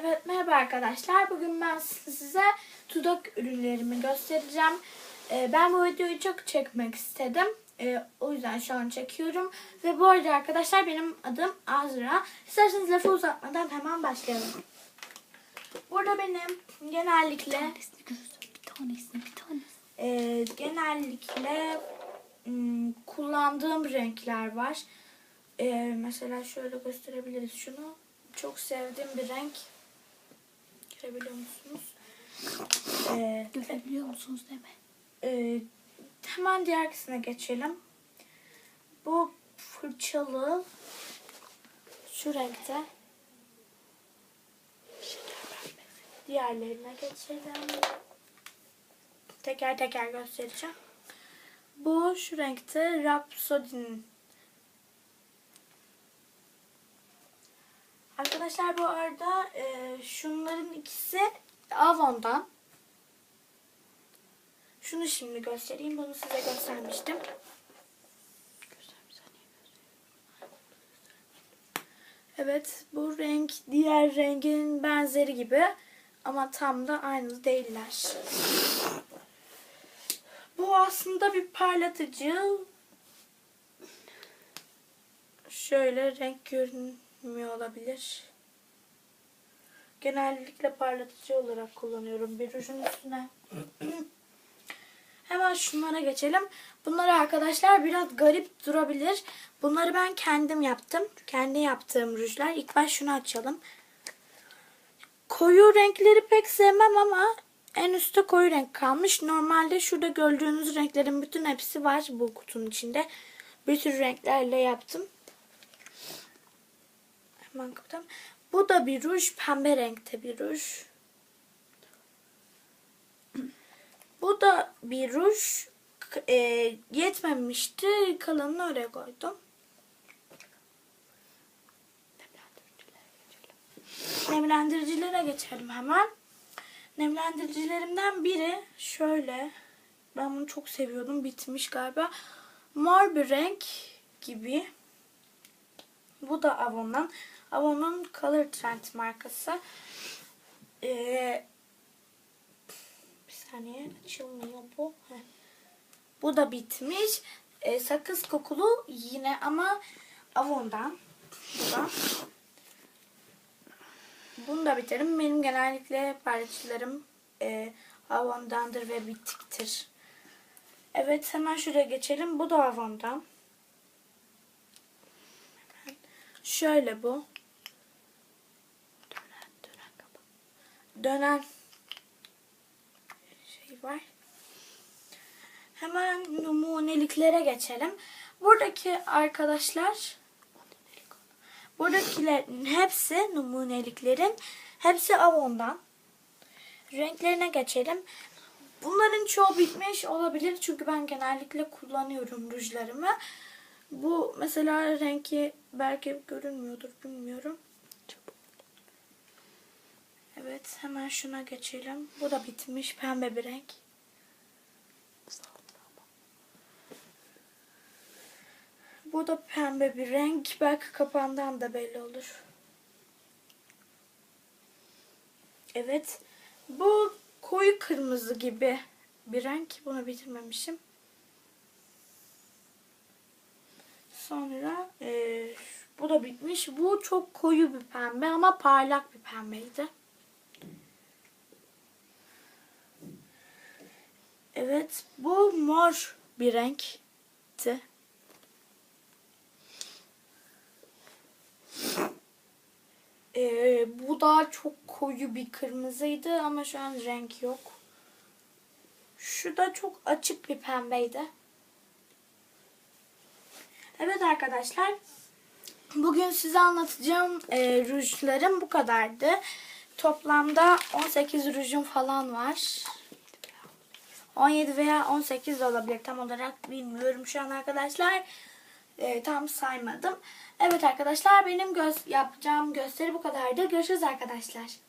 Evet merhaba arkadaşlar. Bugün ben size dudak ürünlerimi göstereceğim. Ee, ben bu videoyu çok çekmek istedim. Ee, o yüzden şu an çekiyorum. Ve bu arada arkadaşlar benim adım Azra. İsterseniz lafı uzatmadan hemen başlayalım. Burada benim genellikle tanesini göster. Bir tanesini, bir tanesini. e, genellikle m, kullandığım renkler var. E, mesela şöyle gösterebiliriz şunu. Çok sevdiğim bir renk. Görebiliyor musunuz? E, Görebiliyor musunuz deme. e, hemen diğerkisine geçelim. Bu fırçalı şu renkte. Diğerlerine geçelim. Teker teker göstereceğim. Bu şu renkte Rhapsody'nin. Arkadaşlar bu arada e, şunların ikisi Avon'dan. Şunu şimdi göstereyim. Bunu size göstermiştim. Evet bu renk diğer rengin benzeri gibi ama tam da aynı değiller. Bu aslında bir parlatıcı. Şöyle renk görünmüyor olabilir. Genellikle parlatıcı olarak kullanıyorum bir rujun üstüne. Hemen şunlara geçelim. Bunlar arkadaşlar biraz garip durabilir. Bunları ben kendim yaptım. Kendi yaptığım rujlar. İlk baş şunu açalım. Koyu renkleri pek sevmem ama en üstte koyu renk kalmış. Normalde şurada gördüğünüz renklerin bütün hepsi var bu kutunun içinde. Bir tür renklerle yaptım. Hemen kapatalım. Bu da bir ruj. Pembe renkte bir ruj. Bu da bir ruj. E, yetmemişti. Kalanını oraya koydum. Nemlendiricilere geçelim hemen. Nemlendiricilerimden biri şöyle. Ben bunu çok seviyordum. Bitmiş galiba. Mor bir renk gibi. Bu da Avon'dan. Avon'un Color Trend markası. Ee, bir saniye açılmıyor bu. Bu da bitmiş. Ee, sakız kokulu yine ama Avon'dan. Bu da. Bunu da biterim. Benim genellikle paylaşılarım e, Avon'dandır ve bitiktir. Evet hemen şuraya geçelim. Bu da Avon'dan. Hemen. Şöyle bu. Dönen, dönen kapat. dönen şey var. Hemen numuneliklere geçelim. Buradaki arkadaşlar buradakilerin hepsi numuneliklerin hepsi Avon'dan. Renklerine geçelim. Bunların çoğu bitmiş olabilir çünkü ben genellikle kullanıyorum rujlarımı. Bu mesela renki belki görünmüyordur bilmiyorum. Evet hemen şuna geçelim. Bu da bitmiş pembe bir renk. Bu da pembe bir renk. Belki kapağından da belli olur. Evet. Bu koyu kırmızı gibi bir renk. Bunu bitirmemişim. Sonra eee, bu da bitmiş. Bu çok koyu bir pembe ama parlak bir pembeydi. Evet. Bu mor bir renkti. Ee, bu daha çok koyu bir kırmızıydı ama şu an renk yok. Şu da çok açık bir pembeydi. Evet arkadaşlar. Bugün size anlatacağım e, rujlarım bu kadardı. Toplamda 18 rujum falan var. 17 veya 18 de olabilir tam olarak bilmiyorum şu an arkadaşlar. Ee, tam saymadım. Evet arkadaşlar benim göz yapacağım gösteri bu kadardı. Görüşürüz arkadaşlar.